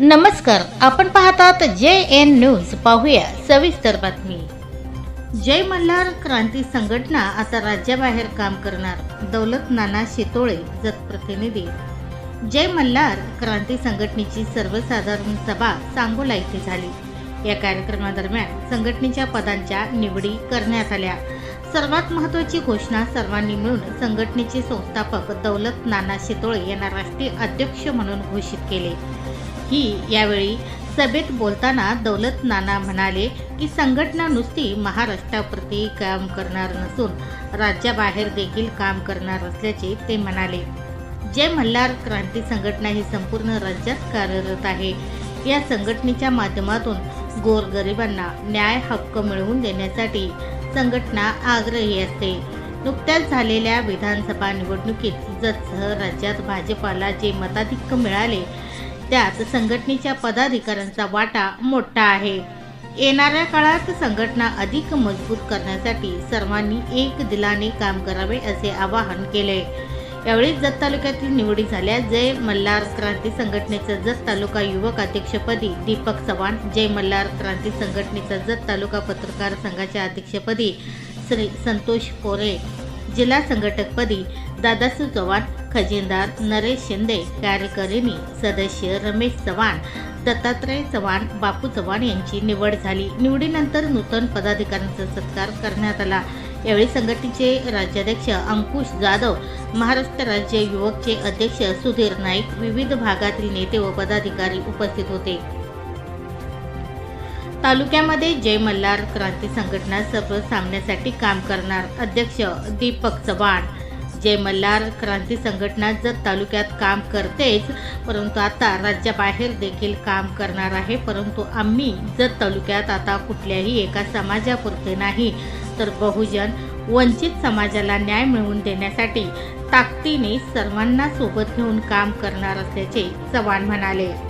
नमस्कार आपण पाहतात जे एन न्यूज. पाहूया सविस्तर बातमी. जय मल्हार क्रांती संघटना आता राज्याबाहेर काम करणार. दौलत नाना शितोळे जतप्रतिनिधी जय मल्हार क्रांती संघटनेची सर्वसाधारण सभा सांगोला येथे झाली. या कार्यक्रमादरम्यान संघटनेच्या पदांच्या निवडी करण्यात आल्या. सर्वात महत्त्वाची घोषणा सर्वांनी मिळून संघटनेचे संस्थापक दौलत नाना शितोळे यांना राष्ट्रीय अध्यक्ष म्हणून घोषित केले. ही यावेळी सभेत बोलताना दौलत नाना म्हणाले की संघटना नुसती महाराष्ट्राप्रती काम करणार नसून राज्याबाहेर देखील काम करणार असल्याचे ते म्हणाले. जय मल्हार क्रांती संघटना ही संपूर्ण राज्यात कार्यरत आहे. या संघटनेच्या माध्यमातून गोरगरिबांना न्याय हक्क मिळवून देण्यासाठी संघटना आग्रही असते. नुकत्याच झालेल्या विधानसभा निवडणुकीत जतसह राज्यात भाजपाला जे मताधिक्य मिळाले त्यात संघटनेच्या पदाधिकाऱ्यांचा वाटा मोठा आहे. येणाऱ्या काळात संघटना अधिक मजबूत करण्यासाठी सर्वांनी एक दिलाने काम करावे असे आवाहन केले. यावेळी जत तालुक्यातील निवडी झाल्या. जय मल्हार क्रांती संघटनेचं जत तालुका युवक अध्यक्षपदी दीपक चव्हाण जय मल्हार क्रांती संघटनेचं जत तालुका पत्रकार संघाच्या अध्यक्षपदी श्री संतोष कोरे जिल्हा संघटकपदी दादासू चव्हाण खजिनदार नरेश शिंदे कार्यकारिणी सदस्य रमेश चव्हाण दत्तात्रय चव्हाण बापू चव्हाण यांची निवड झाली. निवडीनंतर नूतन पदाधिकाऱ्यांचा सत्कार करण्यात आला. यावेळी संघटनेचे राज्याध्यक्ष अंकुश जाधव महाराष्ट्र राज्य युवकचे अध्यक्ष सुधीर नाईक विविध भागातील नेते व पदाधिकारी उपस्थित होते. तालुक्यामध्ये जय मल्हार क्रांती संघटना सर्व सामन्यासाठी काम करणार अध्यक्ष दीपक चव्हाण. जय मल्हार क्रांती संघटना जत तालुक्यात काम करतेच परंतु आता राज्याबाहेर देखील काम करणार आहे परंतु आम्ही जत तालुक्यात आता कुठल्याही एका समाजापुरते नाही तर बहुजन वंचित समाजाला न्याय मिळवून देण्यासाठी ताकदीने सर्वांना सोबत घेऊन काम करणार असल्याचे चव्हाण म्हणाले.